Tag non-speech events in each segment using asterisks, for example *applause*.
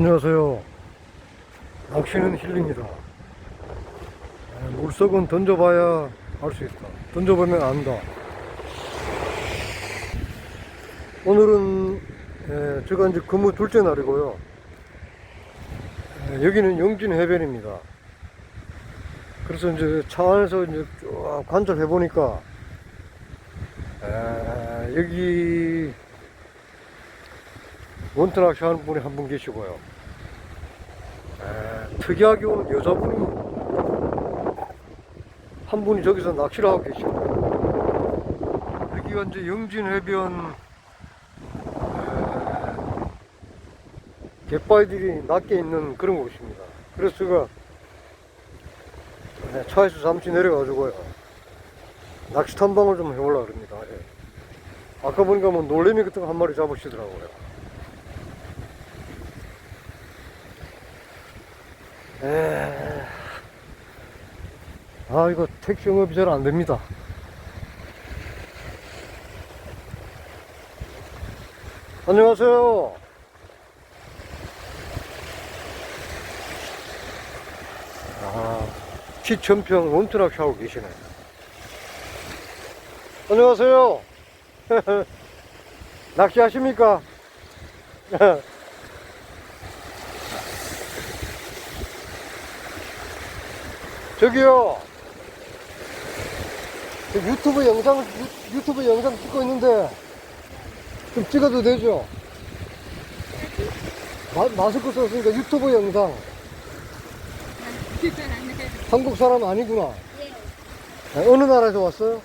안녕하세요. 낚시는 힐링이다. 에, 물속은 던져봐야 알 수 있다. 던져보면 안다. 오늘은 에, 제가 이제 근무 둘째 날이고요. 에, 여기는 영진 해변입니다. 그래서 이제 차 안에서 이제 쭉 관찰해 보니까 여기 원터 낚시 하는 분이 한 분 계시고요. 에, 특이하게 오는 여자분이 한 분이 저기서 낚시를 하고 계시고 여기가 이제 영진 해변 에, 갯바위들이 낮게 있는 그런 곳입니다. 그래서 제가 네, 차에서 잠시 내려가지고요. 낚시 탐방을 좀 해보려고 합니다. 예. 아까 보니까 뭐 놀래미 같은 거 한 마리 잡으시더라고요. 에... 아, 이거 택시 영업이 잘 안 됩니다. 안녕하세요. 아, 피천평 원투락 샤워 계시네. 안녕하세요. *laughs* 낚시하십니까? *laughs* 저기요. 저 유튜브 영상, 유, 유튜브 영상 찍고 있는데 좀 찍어도 되죠? 마, 마스크 썼으니까 유튜브 영상. 한국 사람 아니구나. 아, 어느 나라에서 왔어요?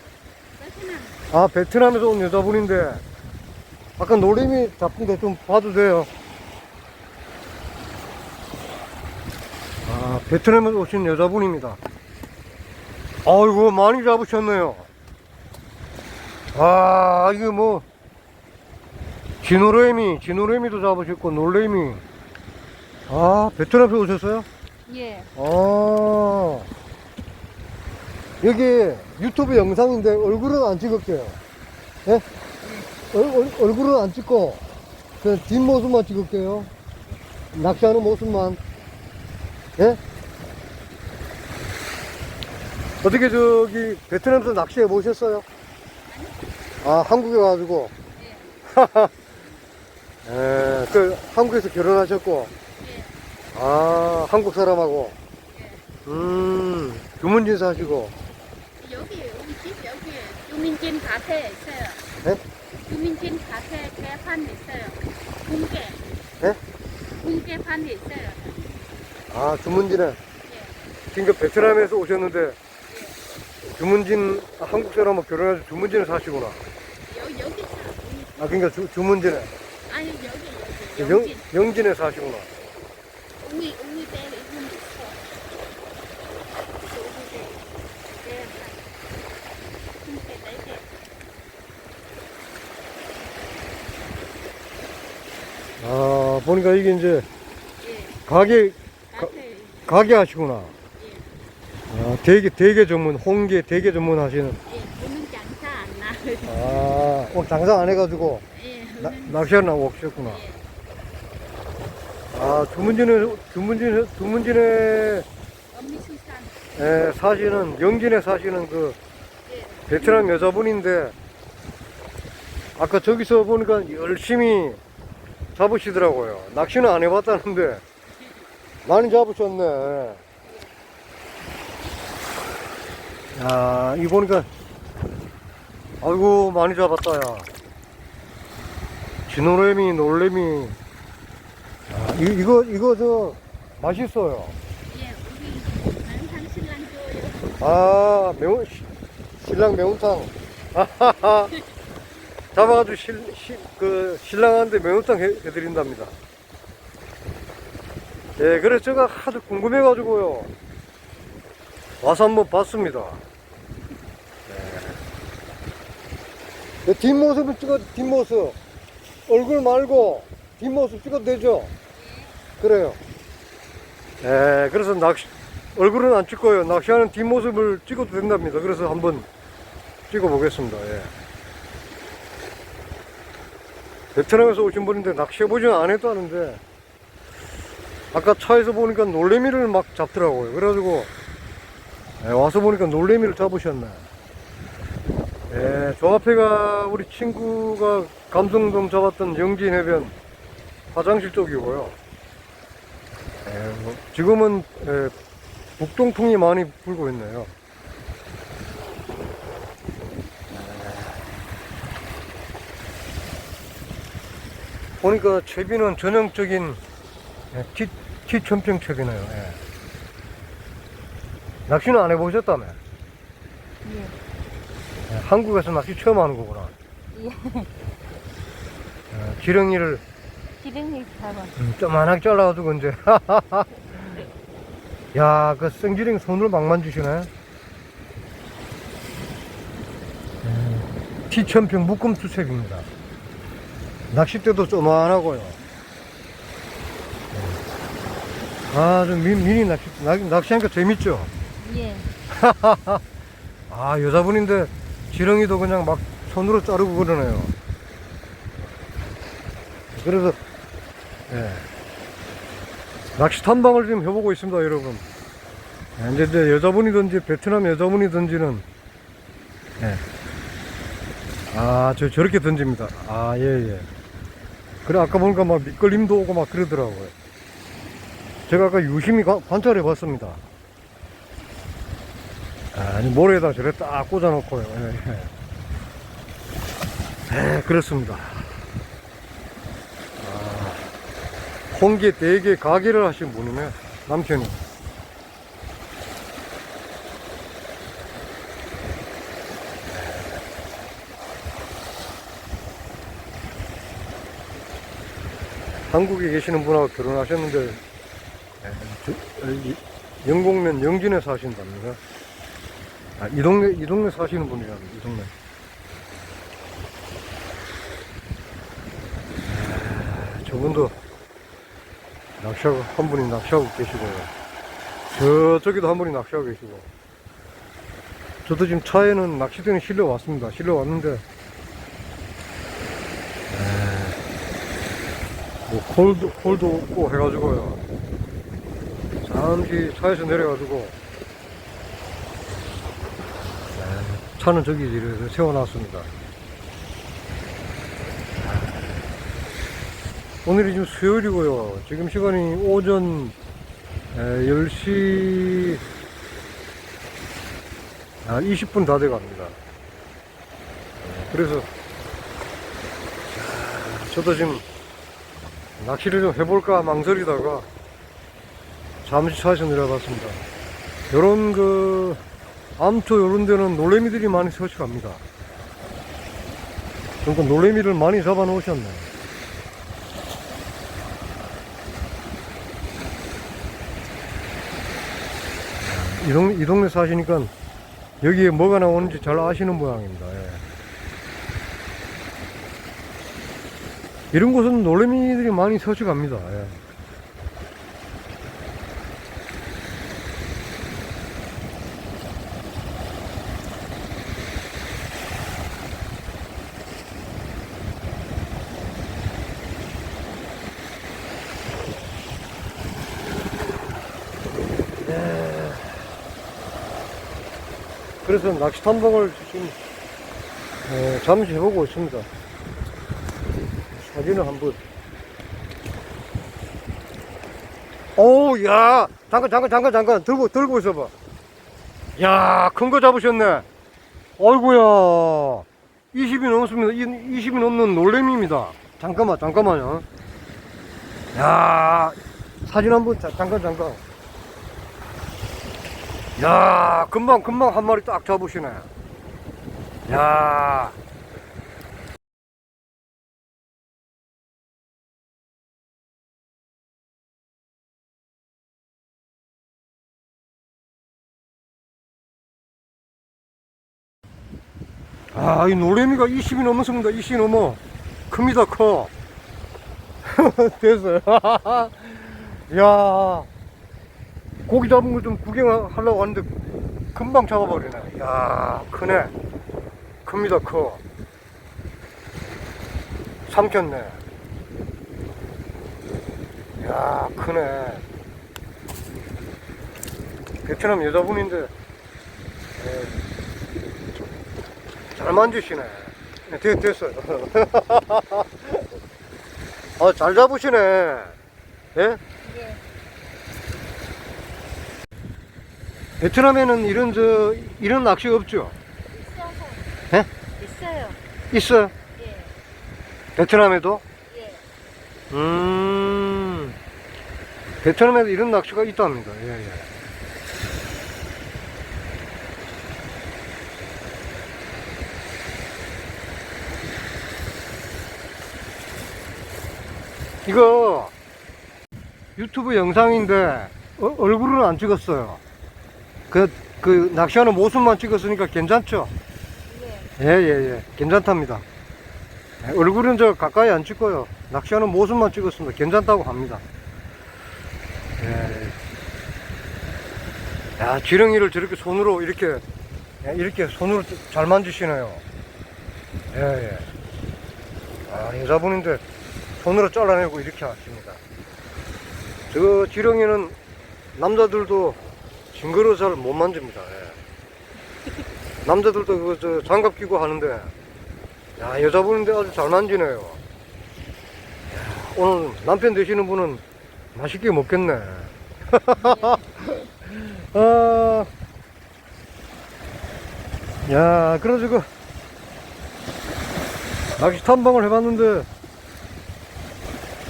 아, 베트남에서 온 여자분인데, 아까 놀림이 잡힌데 좀 봐도 돼요. 베트남에서 오신 여자분입니다. 아이고, 많이 잡으셨네요. 아, 이거 뭐, 진노래미, 진노래미도 잡으셨고, 놀래미. 아, 베트남에서 오셨어요? 예. 아, 여기 유튜브 영상인데 얼굴은 안 찍을게요. 예? 얼, 얼, 얼굴은 안 찍고, 그 뒷모습만 찍을게요. 낚시하는 모습만. 예? 어떻게 저기 베트남에서 낚시해 보셨어요? 아, 한국에 와가지고. *laughs* 예, 그 한국에서 결혼하셨고. 예. 아, 한국 사람하고. 음, 주문진 사시고. 여기 우리 집 여기 주민진 카페 있어요. 네? 주민진 카페 개판 있어요. 공개. 네? 공개판 있어요. 아, 주문진에. 예. 지금 그 베트남에서 오셨는데, 주문진, 아, 한국 사람하고 결혼해서 주문진에 사시구나. 여, 여기 사. 아, 그러니까 주, 주문진에. 아니 여기 여기. 영, 영진. 영 진에 사시구나. 우리 우리 때 이분. 아, 보니까 이게 이제 예. 가게, 가. 가게 하시구나. 예. 아, 대게, 대게 전문, 홍게, 대게 전문 하시는. 예. 장사 안 나. 아, 오늘 장사 안 해가지고, 예. 나, 낚시하러 오셨구나. 예. 아, 주문진에, 주문진에, 주문진에 엄미수산. 에, 사시는, 영진에 사시는 그 예. 베트남 여자분인데, 아까 저기서 보니까 열심히 잡으시더라고요. 낚시는 안 해봤다는데, 많이 잡으셨네. 야, 이 보니까, 아이고, 많이 잡았다, 야. 진노래미, 놀래미. 아, 이, 이거, 이거, 저, 맛있어요. 예, 우리 난상 신랑 줘요. 아, 매운, 시- 신랑 매운탕. 아하하. 잡아가지고 실, 시, 그, 신랑한테 매운탕 해, 해드린답니다. 예, 그래서 제가 하도 궁금해가지고요. 와서 한번 봤습니다. 네. 뒷모습을 찍어, 뒷모습. 얼굴 말고, 뒷모습 찍어도 되죠? 그래요. 예, 그래서 낚시, 얼굴은 안 찍고요. 낚시하는 뒷모습을 찍어도 된답니다. 그래서 한번 찍어 보겠습니다. 예. 베트남에서 오신 분인데 낚시해보지는 안 해도 하는데 아까 차에서 보니까 놀래미를 막 잡더라고요. 그래가지고 예, 와서 보니까 놀래미를 잡으셨네. 예, 저 앞에가 우리 친구가 감성돔 잡았던 영진 해변 화장실 쪽이고요. 예, 뭐 지금은 예, 북동풍이 많이 불고 있네요. 보니까 채비는 전형적인 예, 티, 티 천평 채비네요. 예. 낚시는 안 해보셨다며? 예. 예, 한국에서 낚시 처음 하는 거구나. 예. 예, 지렁이를 기름이 잡아. 음, 조만하게 잘라가지고 이제 *laughs* 야, 그 생지렁이 손으로 막 만지시네. 음, 티천평 묶음 투색입니다. 낚싯대도 조만하고요. 음. 아주 미, 미니 낚시, 낚, 낚시하니까 재밌죠? 예. *laughs* 아, 여자분인데 지렁이도 그냥 막 손으로 자르고 그러네요. 그래서, 예. 낚시 탐방을 지금 해보고 있습니다, 여러분. 예, 이제, 이제 여자분이든지 베트남 여자분이든지는, 예. 아, 저, 저렇게 던집니다. 아, 예, 예. 그래, 아까 보니까 막 밑걸림도 오고 막 그러더라고요. 제가 아까 유심히 가- 관찰해 봤습니다. 아니, 모래에다 저래 딱 꽂아놓고요. 예, 예. 예, 그렇습니다. 아, 홍게, 대게, 가게를 하신 분이네, 남편이. 한국에 계시는 분하고 결혼하셨는데, 예, 저- 어, 이- 영곡면 영진에 사신답니다. 아, 이 동네, 이 동네 사시는 분이랍니다, 이 동네. 아, 저분도 낚시하고, 한 분이 낚시하고 계시고요. 저쪽에도 한 분이 낚시하고 계시고. 저도 지금 차에는 낚시대는 실려 왔습니다. 실려 왔는데, 뭐, 콜도, 콜도 없고 해가지고요. 잠시 차에서 내려가지고, 차는 저기 이렇게 세워놨습니다. 오늘이 지금 수요일이고요. 지금 시간이 오전 에, 10시 아, 20분 다 돼갑니다. 예, 그래서 자, 저도 지금 낚시를 좀 해볼까 망설이다가 잠시 차에서 내려봤습니다. 요런 그 암초 요런 데는 놀래미들이 많이 서식합니다. 그러니까 놀래미를 많이 잡아 놓으셨네. 이 동네, 이 동네 사시니까 여기에 뭐가 나오는지 잘 아시는 모양입니다. 예. 이런 곳은 놀래미들이 많이 서식합니다. 예. 그래서 낚시 탐방을 지금 어, 잠시 해보고 있습니다. 사진을 한번. 오, 야, 잠깐, 잠깐, 잠깐, 잠깐, 들고, 들고 있어봐. 야, 큰 거 잡으셨네. 어이구야. 20이 넘습니다. 20이 넘는 놀래미입니다. 잠깐만, 잠깐만요. 야, 사진 한번, 자, 잠깐, 잠깐. 야, 금방, 금방 한 마리 딱 잡으시네. 야. 아, 이 놀래미가 20이 넘었습니다. 20이 넘어. 큽니다, 커. *laughs* 됐어요. *laughs* 야 고기 잡은 거 좀 구경하려고 왔는데 금방 잡아버리네. 야 크네. 큽니다, 커. 삼켰네. 야 크네 베트남 여자분인데 예, 잘 만지시네 네, 됐, 됐어요 *laughs* 아, 잘 잡으시네 예? 베트남에는 이런 저 이런 낚시 없죠 있어서. 예? 있어요. 있어요 예. 베트남에도 예. 음 베트남에도 이런 낚시가 있답니다 예, 예. 이거 유튜브 영상인데 어, 얼굴은 안 찍었어요 그, 그 낚시하는 모습만 찍었으니까 괜찮죠? 예. 예, 예, 예. 괜찮답니다. 예, 얼굴은 저 가까이 안 찍고요. 낚시하는 모습만 찍었습니다. 괜찮다고 합니다. 예. 야, 지렁이를 저렇게 손으로 이렇게, 예, 이렇게 손으로 잘 만지시네요. 예, 예. 아, 여자분인데 손으로 잘라내고 이렇게 하십니다. 저 지렁이는 남자들도 징그러 잘 못 만집니다. 예. 남자들도 그 저 장갑 끼고 하는데 야 여자분인데 아주 잘 만지네요. 야, 오늘 남편 되시는 분은 맛있게 먹겠네. *laughs* 아, 야 그래가지고 낚시 탐방을 해봤는데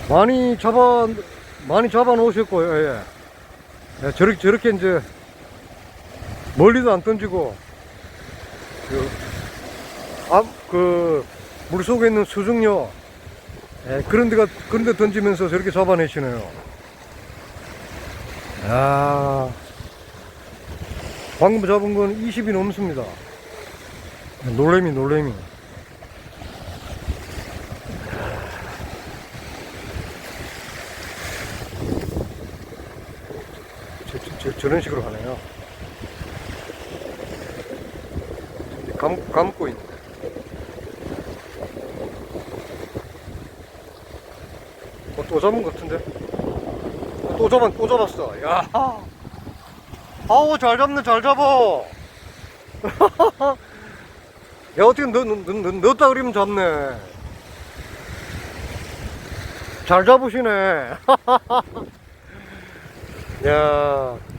많이 잡아 많이 잡아 놓으셨고요. 예. 예, 저렇게 저렇게 이제 멀리도 안 던지고 그, 앞, 그, 물 속에 있는 수중료, 예, 그런 데가, 그런 데 던지면서 저렇게 잡아내시네요. 야 방금 잡은 건 20이 넘습니다. 놀래미, 놀래미. 저, 저런 식으로 하네요. 감, 감고 있네. 어, 또 잡은 것 같은데? 어, 또 잡았, 또 잡았어. 야. 아우, 잘 잡네, 잘 잡아. *laughs* 야, 어떻게 넣, 넣, 넣, 넣었다 그러면 잡네. 잘 잡으시네. *laughs* 야.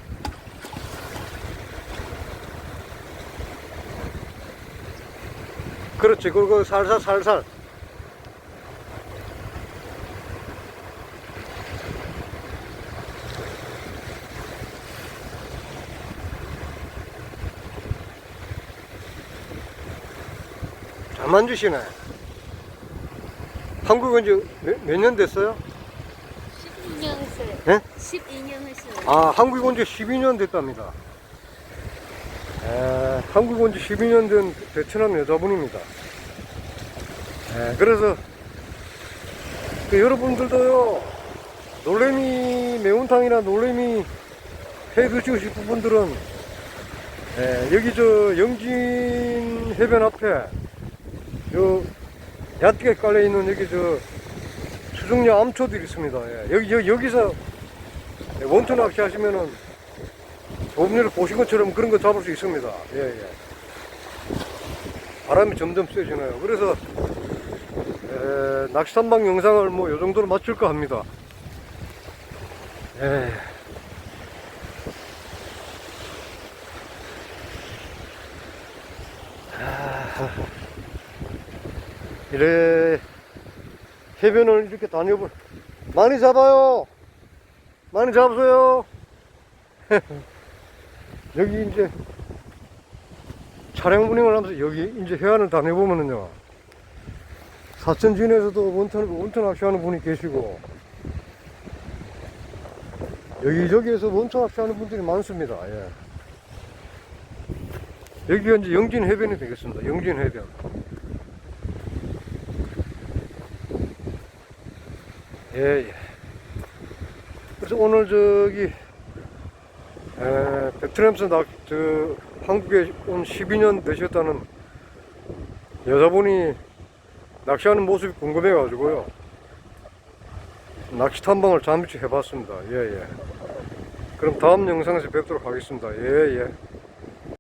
그렇지. 그리고 살살 살살. 잘 만주시네. 한국 온지몇년 됐어요? 12년 했어요. 예? 12년 했어요. 아, 한국 온지 12년 됐답니다. 에, 한국 온 지 12년 된 베트남 여자분입니다. 에, 그래서 그 여러분들도요, 놀래미 매운탕이나 놀래미 해 드시고 싶은 분들은 에, 여기 저 영진 해변 앞에 요 얕게 깔려 있는 여기 저 수중료 암초들이 있습니다. 예, 여기, 여기 여기서 원투 낚시 하시면은 조금 보신 것처럼 그런 거 잡을 수 있습니다. 예, 예. 바람이 점점 세지네요. 그래서, 에, 낚시 탐방 영상을 뭐, 요 정도로 마칠까 합니다. 예. 아, 이래, 해변을 이렇게 다녀볼, 많이 잡아요! 많이 잡으세요. *laughs* 여기 이제 촬영 분행을 하면서 여기 이제 해안을 다녀보면은요. 사천 진에서도 원턴, 원턴 낚시하는 분이 계시고, 여기저기에서 원턴 낚시하는 분들이 많습니다. 예. 여기가 이제 영진 해변이 되겠습니다. 영진 해변. 예, 예. 그래서 오늘 저기 에, 베트남에서 나, 저 한국에 온 12년 되셨다는 여자분이 낚시하는 모습이 궁금해가지고요. 낚시 탐방을 잠시 해봤습니다. 예, 예. 그럼 다음 영상에서 뵙도록 하겠습니다. 예, 예.